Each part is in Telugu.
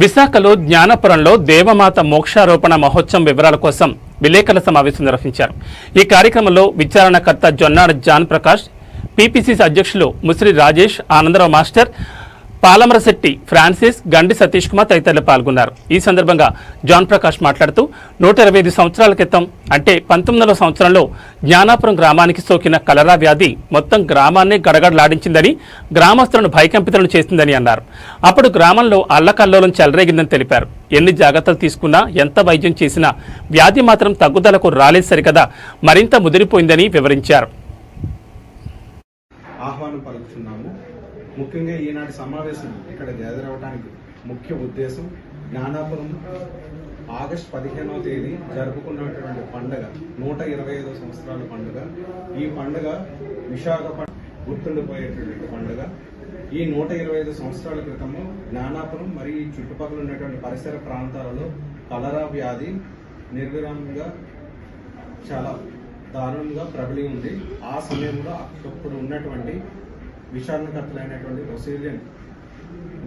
విశాఖలో జ్ఞానపురంలో దేవమాత మోక్షారోపణ మహోత్సవం వివరాల కోసం విలేకరుల సమావేశం నిర్వహించారు. ఈ కార్యక్రమంలో విచారణకర్త జొన్నాడ జాన్ ప్రకాష్ పీపీసీసీ అధ్యక్షులు ముసిరి రాజేష్ ఆనందరావు మాస్టర్ పాలమరశెట్టి ఫ్రాన్సిస్ గండి సతీష్ కుమార్ తదితరులు పాల్గొన్నారు. ఈ సందర్భంగా జాన్ ప్రకాష్ మాట్లాడుతూ నూట ఇరవై ఐదు సంవత్సరాల క్రితం అంటే పంతొమ్మిదవ సంవత్సరంలో జ్ఞానాపురం గ్రామానికి సోకిన కలరా వ్యాధి మొత్తం గ్రామాన్ని గడగడలాడించిందని గ్రామస్తులను భయకంపితులను చేసిందని అన్నారు. అప్పుడు గ్రామంలో అల్లకల్లోలం చెలరేగిందని తెలిపారు. ఎన్ని జాగ్రత్తలు తీసుకున్నా ఎంత వైద్యం చేసినా వ్యాధి మాత్రం తగ్గుదలకు రాలేదు సరికదా మరింత ముదిరిపోయిందని వివరించారు. ఆహ్వానం పలుకుతున్నాము. ముఖ్యంగా ఈనాటి సమావేశం ఇక్కడ గ్యాదర్ అవడానికి ముఖ్య ఉద్దేశం జ్ఞానాపురం ఆగస్ట్ పదిహేనవ తేదీ జరుపుకున్నటువంటి పండుగ నూట ఇరవై ఐదో సంవత్సరాల పండుగ. ఈ పండుగ విశాఖపట్నం గుర్తుండిపోయేటటువంటి పండుగ. ఈ నూట ఇరవై ఐదు సంవత్సరాల క్రితము జ్ఞానాపురం మరియు ఈ చుట్టుపక్కల ఉన్నటువంటి పరిసర ప్రాంతాలలో కలరా వ్యాధి నిర్విరామంగా చాలా దారుణంగా ప్రబలి ఉంది. ఆ సమయంలో అప్పుడు ఉన్నటువంటి విచారణకర్తలైనటువంటి రొసీలియన్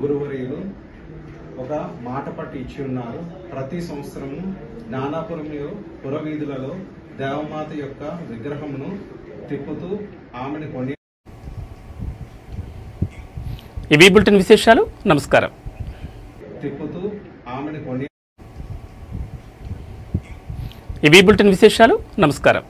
గురువర్యులు ఒక మాట పట్టి ఇచ్చి ఉన్నారు. ప్రతి సంవత్సరము జ్ఞానాపురంలో పురవీధులలో దేవమాత యొక్క విగ్రహమును తిప్పుతూ ఆమెను కొని ఇవి బులెటిన్ విశేషాలు. నమస్కారం. తిప్పుతూ ఆమెను కొని ఇవి బులెటిన్ విశేషాలు. నమస్కారం.